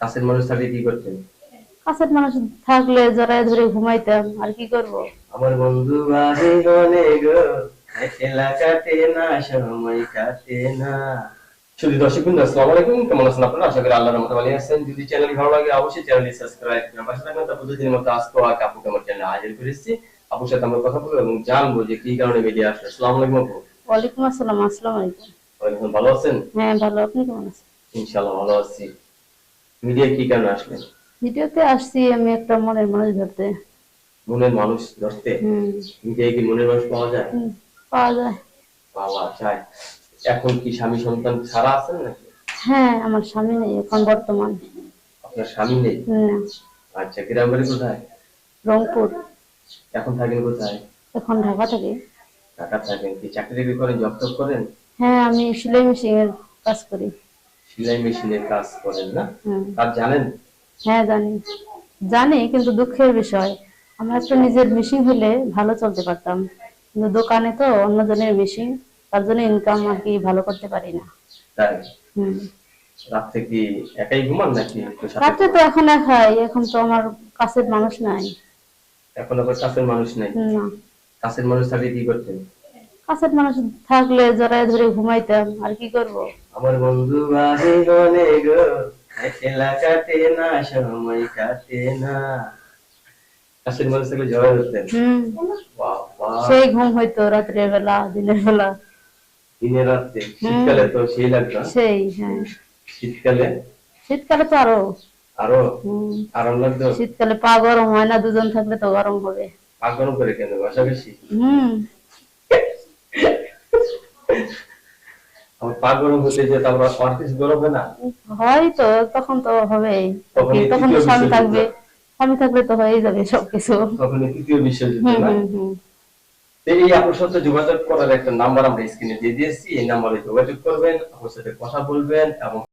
কাছের মানুষ থাকলে কি করতেন? কাছের মানুষ থাকলে জড়ায় ধরে ঘুমাইতাম আর কি করব? আমার বন্ধু বাজে গনে গো একলা কাটে না সময় কাটে না। শুধু দর্শক বিন্দু আসসালামু আলাইকুম। কেমন আছেন আপনারা? আশা করি আল্লাহর রহমতে ভালো আছেন। যদি চ্যানেল ভালো লাগে অবশ্যই চ্যানেলটি সাবস্ক্রাইব করবেন পাশে থাকবেন। তারপর প্রতিদিনের মতো আজকে আর আমার চ্যানেলে হাজির করেছি। আপুর সাথে আমরা কথা বলব এবং জানব যে কি কারণে মিডিয়া আসলে আসসালামু আলাইকুম আপু। ওয়ালাইকুম আসসালাম আসসালামু আলাইকুম। ওয়ালাইকুম ভালো আছেন? হ্যাঁ ভালো। আপনি কেমন আছেন? ইনশাআল্লাহ ভালো আছি। মিডিয়া কি কারণে আসলেন ভিডিওতে আসছি আমি একটা মনের মানুষ ধরতে। মনের মানুষ ধরতে? মিডিয়ায় কি মনের মানুষ পাওয়া যায়? পাওয়া যায়। পাওয়া যায় এখন কি স্বামী সন্তান ছাড়া আছেন নাকি? হ্যাঁ আমার স্বামী নেই এখন বর্তমান। আপনার স্বামী নেই? আচ্ছা গ্রাম বাড়ি কোথায়? রংপুর। এখন থাকেন কোথায়? এখন ঢাকা থেকে। ঢাকা থাকেন কি? চাকরি করেন জব টব করেন? হ্যাঁ আমি সেলাই মেশিনের কাজ করি। সেলাই মেশিনের কাজ করেন না? কাজ জানেন? হ্যাঁ জানি। জানি কিন্তু দুঃখের বিষয়। আমার একটা নিজের মেশিন হলে ভালো চলতে পারতাম। কিন্তু দোকানে তো অন্যজনের মেশিন তার জন্য ইনকাম আর কি ভালো করতে পারি না। তাই? রাত্রে কি একাই ঘুমান নাকি রাত্রে তো এখন একাই এখন তো আমার কাছের মানুষ নাই। এখন আবার কাছের মানুষ নেই? না। কাছের মানুষ থাকলে কি করতেন? কাছের মানুষ থাকলে জড়ায় ধরে ঘুমাইতাম আর কি করব? আমার বন্ধু গনে গো একলা কাটে না সময় কাটে না। কাছের মানুষ থাকলে জবাই হতেন সেই ঘুম হইতো রাত্রের বেলা দিনের বেলা। দিনে রাত্রে শীতকালে তো সেই লাগতো। সেই হ্যাঁ। শীতকালে? শীতকালে তো আরও। আরও? হুম, আরাম লাগতো? শীতকালে পা গরম হয় না দুজন থাকলে তো গরম হবে। পা গরম করে কেন? বাসা বেশি? হুম আমার পা গরম হতে যে তারপর আর কিছু গরম না? হয় তো তখন তো হবেই। তখন স্বামী থাকবে স্বামী থাকলে তো হয়ে যাবে সবকিছু। তখন তৃতীয় বিশ্বযুদ্ধ না? এই আপনার সাথে যোগাযোগ করার একটা নাম্বার আমরা স্ক্রিনে দিয়ে দিয়েছি এই নাম্বারে যোগাযোগ করবেন আমার সাথে কথা বলবেন এবং